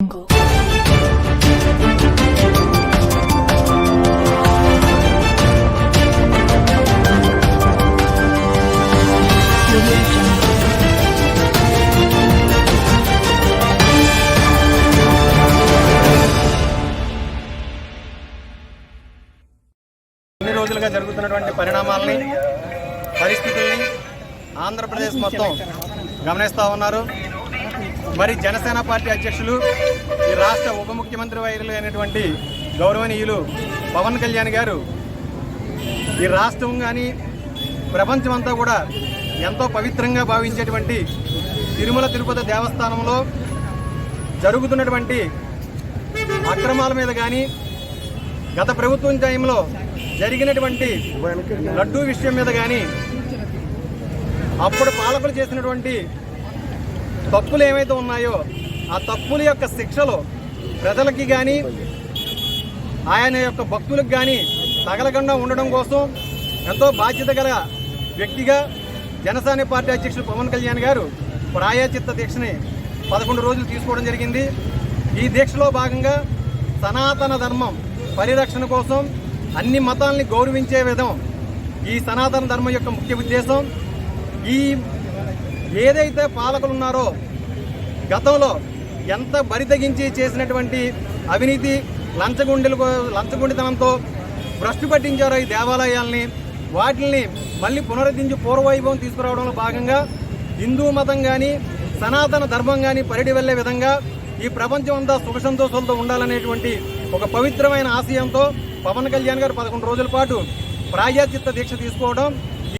jungle. రోజులుగా జరుగుతున్నటువంటి పరిణామాలని పరిస్థితుల్ని ఆంధ్రప్రదేశ్ మొత్తం గమనిస్తూ ఉన్నారు మరి జనసేన పార్టీ అధ్యక్షులు ఈ రాష్ట్ర ఉప ముఖ్యమంత్రి వైరులు అయినటువంటి గౌరవనీయులు పవన్ కళ్యాణ్ గారు ఈ రాష్ట్రం కానీ ప్రపంచమంతా కూడా ఎంతో పవిత్రంగా భావించేటువంటి తిరుమల తిరుపతి దేవస్థానంలో జరుగుతున్నటువంటి అక్రమాల మీద కానీ గత ప్రభుత్వం టైంలో జరిగినటువంటి లడ్డూ విషయం మీద కానీ అప్పుడు పాలకులు చేసినటువంటి తప్పులు ఏమైతే ఉన్నాయో ఆ తప్పుల యొక్క శిక్షలు ప్రజలకి కానీ ఆయన యొక్క భక్తులకు కానీ తగలకుండా ఉండడం కోసం ఎంతో బాధ్యత గల వ్యక్తిగా జనసేన పార్టీ అధ్యక్షులు పవన్ కళ్యాణ్ గారు ప్రాయచిత్త దీక్షని పదకొండు రోజులు తీసుకోవడం జరిగింది. ఈ దీక్షలో భాగంగా సనాతన ధర్మం పరిరక్షణ కోసం అన్ని మతాల్ని గౌరవించే విధం ఈ సనాతన ధర్మం యొక్క ముఖ్య ఉద్దేశం. ఈ ఏదైతే పాలకులు ఉన్నారో గతంలో ఎంత బరితగించి చేసినటువంటి అవినీతి లంచగుండెలు లంచగుండితనంతో భ్రష్టు పట్టించారో ఈ దేవాలయాల్ని. వాటిల్ని మళ్ళీ పునరుద్ధరించి పూర్వవైభవం తీసుకురావడంలో భాగంగా హిందూ మతం కానీ సనాతన ధర్మం కానీ పరిడి వెళ్ళే విధంగా ఈ ప్రపంచం అంతా సుఖ సంతోషాలతో ఉండాలనేటువంటి ఒక పవిత్రమైన ఆశయంతో పవన్ కళ్యాణ్ గారు పదకొండు రోజుల పాటు ప్రాయచిత్త దీక్ష తీసుకోవడం